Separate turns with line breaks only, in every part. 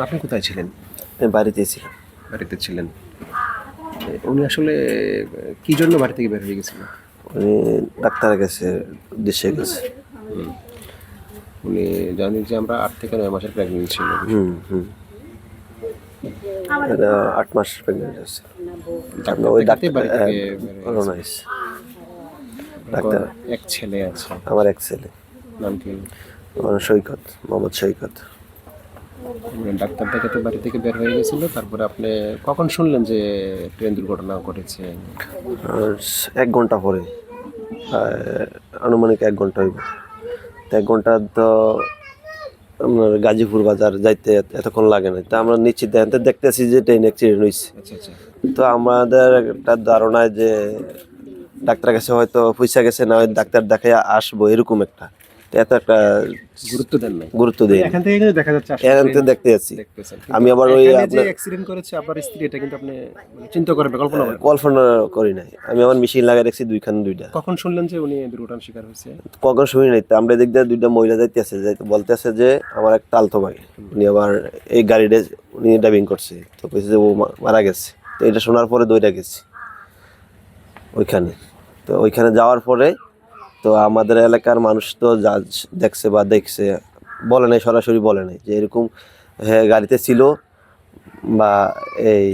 আপনি কোথায় ছিলেন
বাড়িতে ছিলাম
বাড়িতে ছিলেন উনি আসলে কি জন্য বাড়ি থেকে বের হয়ে গেছিলেন?
উনি ডাক্তারের কাছে দেশে গেছে।
উনি জানেন যে আমরা আট থেকে নয় মাসের প্রেগনেন্ট ছিল
হুম হুম। আট মাস প্রেগনেন্ট আছে। ওই ডাক্তার হ্যাঁ, ডাক্তার।
এক ছেলে আছে।
আমার এক ছেলে।
নাম কি?
আমার সৈকত মোহাম্মদ সৈকত।
ডাক্তার দেখাতে বাড়ি থেকে বের হয়ে গেছিল। তারপরে আপনি কখন শুনলেন যে ট্রেন দুর্ঘটনা ঘটেছে?
এক ঘণ্টা পরে। আনুমানিক এক ঘণ্টা হইব। তো এক ঘণ্টা তো আপনার গাজীপুর বাজার যাইতে এতক্ষণ লাগে না। তো আমরা নিশ্চিত দেখতে দেখতেছি যে ট্রেন অ্যাক্সিডেন্ট হয়েছে
আচ্ছা আচ্ছা।
তো আমাদের একটা ধারণায় যে ডাক্তার কাছে হয়তো পয়সা গেছে না হয় ডাক্তার দেখে আসব এরকম একটা। এত একটা
গুরুত্ব দেন নাই।
গুরুত্ব দেয়
এখান থেকে কিন্তু দেখা যাচ্ছে
এখান থেকে দেখতে যাচ্ছি। আমি আবার ওই আপনার-
অ্যাক্সিডেন্ট করেছে আপনার স্ত্রী এটা কিন্তু আপনি মানে চিন্তা করবেন কল্পনা করেন
কল্পনা করি নাই। আমি আমার মেশিন লাগাই রাখছি দুইখান দুইটা।
কখন শুনলেন যে উনি দুর্ঘটনার শিকার হয়েছে?
কখন শুনি নাই তো আমরা দিয়ে দুইটা মহিলা যাইতেছে যাইতে বলতেছে যে আমার একটা আলতো ভাই উনি আবার এই গাড়িটা উনি ড্রাইভিং করছে তো কইছে যে ও মারা গেছে। তো এটা শোনার পরে দইটা গেছি। ওইখানে। তো ওইখানে যাওয়ার পরে তো আমাদের এলাকার মানুষ তো যা দেখছে বা দেখছে বলে নাই সরাসরি বলে নাই যে এরকম হ্যাঁ গাড়িতে ছিল বা এই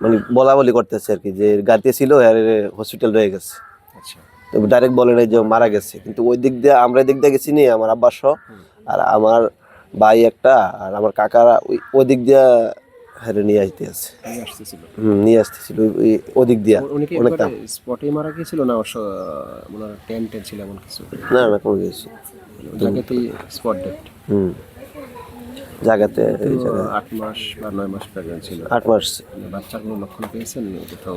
মানে বলা বলি করতেছে আর কি যে গাড়িতে ছিল আর হসপিটাল রয়ে গেছে।
আচ্ছা।
তো ডাইরেক্ট বলে নাই যে মারা গেছে। কিন্তু ওই দিক দিয়ে আমরা দিক দিয়ে গেছি নি আমার আব্বার সহ আর আমার ভাই একটা আর আমার কাকারা ওই ওই দিক দিয়ে হেরে নিয়ে আসতে আছে। হুম নিয়ে আসতেছিল। ওদিক দিয়া
উনি কি
অনেকটা
স্পটে মারা গিয়েছিল না অবশ্য ওনার টেন্টে ছিল এমন কিছু?
না না কোনো কিছু।
জায়গাতেই স্পট ডেট
হুম। জায়গাতে
আট মাস বা নয় মাস প্রেগনেন্ট ছিল?
আট মাস।
মানে বাচ্চার কোনো লক্ষণ পেয়েছেন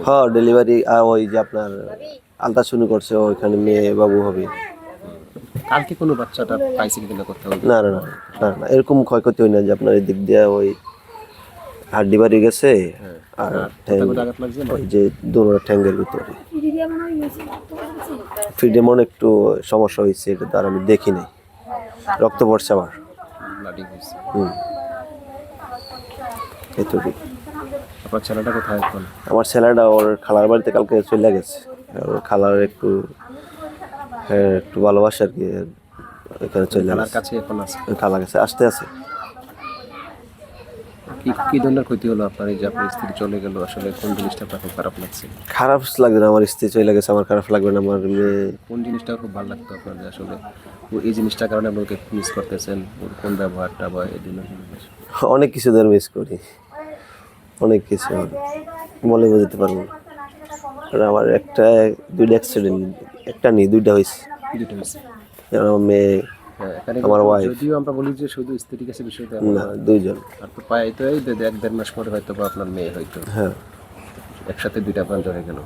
হ্যাঁ ডেলিভারি ওই যে আপনার আলট্রাসাউন্ড করছে ওইখানে মেয়ে বাবু হবে।
কালকে কোনো বাচ্চাটা পাইছে কিনা কোথাও
না না না না না এরকম ক্ষয়ক্ষতি হয় না যে আপনার এই দিক দিয়ে ওই হাড্ডি বাড়ি গেছে আর ঠ্যাং
কোথাও আঘাত লাগছে না?
ওই যে দোনোর ঠ্যাঙ্গের ভিতরে। ফ্রিডেমন একটু সমস্যা হয়েছে এটা তো আর আমি দেখি নাই। রক্ত পড়ছে আমার। হুম। এতটুকু।
আপনার ছেলেটা কোথায় এখন?
আমার ছেলেটা ওর খালার বাড়িতে কালকে চলে গেছে। ওর খালার একটু হ্যাঁ, একটু ভালোবাসা আর কি এখানে চলে গেছে।
কাছে এখন আছে।
খালা গেছে আসতে আছে।
কি কি ধরনের ক্ষতি হলো আপনার? এই যে আপনার স্ত্রী চলে গেল আসলে কোন জিনিসটা আপনার খুব খারাপ লাগছে?
খারাপ লাগবে না আমার স্ত্রী চলে গেছে আমার খারাপ লাগবে না আমার মেয়ে
কোন জিনিসটা খুব ভালো লাগতো আপনার যে আসলে ও এই জিনিসটার কারণে আপনি ওকে মিস করতেছেন? ওর কোন ব্যবহারটা বা এই দিনের
অনেক কিছু ধরে মিস করি। অনেক কিছু। বলে বোঝাতে পারব না। আর আমার একটা দুইটা অ্যাক্সিডেন্ট একটা নেই দুইটা হয়েছে।
দুটো মিস
যেমন আমার মেয়ে আমার ওয়াইফ
যদিও আমরা বলি যে শুধু স্ত্রী কাছে বিষয়টা
না দুইজন।
আর তো পায়ে তো এই দে- এক দেড় মাস পরে হয়তো বা আপনার মেয়ে হয়তো
হ্যাঁ।
একসাথে দুইটা প্রাণ হয়ে গেল।